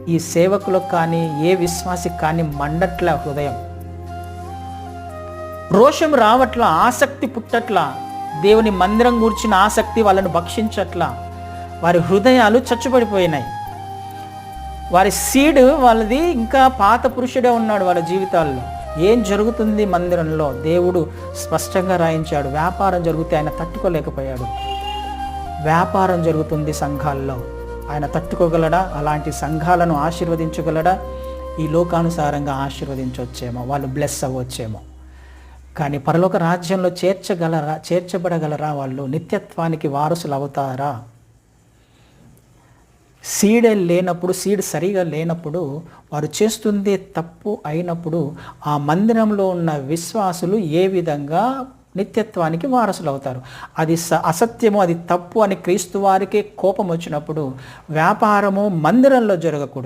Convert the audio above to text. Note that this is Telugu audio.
ఈ సేవకులకు కానీ ఏ విశ్వాసికి కానీ మండట్ల హృదయం. రోషం రావట్ల ఆసక్తి పుట్టట్ల దేవుని మందిరం గూర్చిన ఆసక్తి వాళ్ళను భక్షించట్ల వారి హృదయాలు చచ్చుపడిపోయినాయి వారి సీడ్ వాళ్ళది ఇంకా పాత పురుషుడే ఉన్నాడు వాళ్ళ జీవితాల్లో. ఏం జరుగుతుంది మందిరంలో? దేవుడు స్పష్టంగా రాయించాడు వ్యాపారం జరిగితే ఆయన తట్టుకోలేకపోయాడు. వ్యాపారం జరుగుతుంది సంఘాల్లో. ఆయన తట్టుకోగలడా? అలాంటి సంఘాలను ఆశీర్వదించగలడా? ఈ లోకానుసారంగా ఆశీర్వదించవచ్చేమో వాళ్ళు బ్లెస్ అవ్వచ్చేమో. కానీ పరలోక రాజ్యంలో చేర్చగలరా చేర్చబడగలరా వాళ్ళు? నిత్యత్వానికి వారసులు అవుతారా సీడ్ లేనప్పుడు సీడ్ సరిగా లేనప్పుడు వారు చేస్తుంది తప్పు అయినప్పుడు ఆ మందిరంలో ఉన్న విశ్వాసులు ఏ విధంగా నిత్యత్వానికి వారసులు అవుతారు అది స అసత్యము అది తప్పు అని క్రీస్తు వారికే కోపం వచ్చినప్పుడు వ్యాపారము మందిరంలో జరగకూడదు.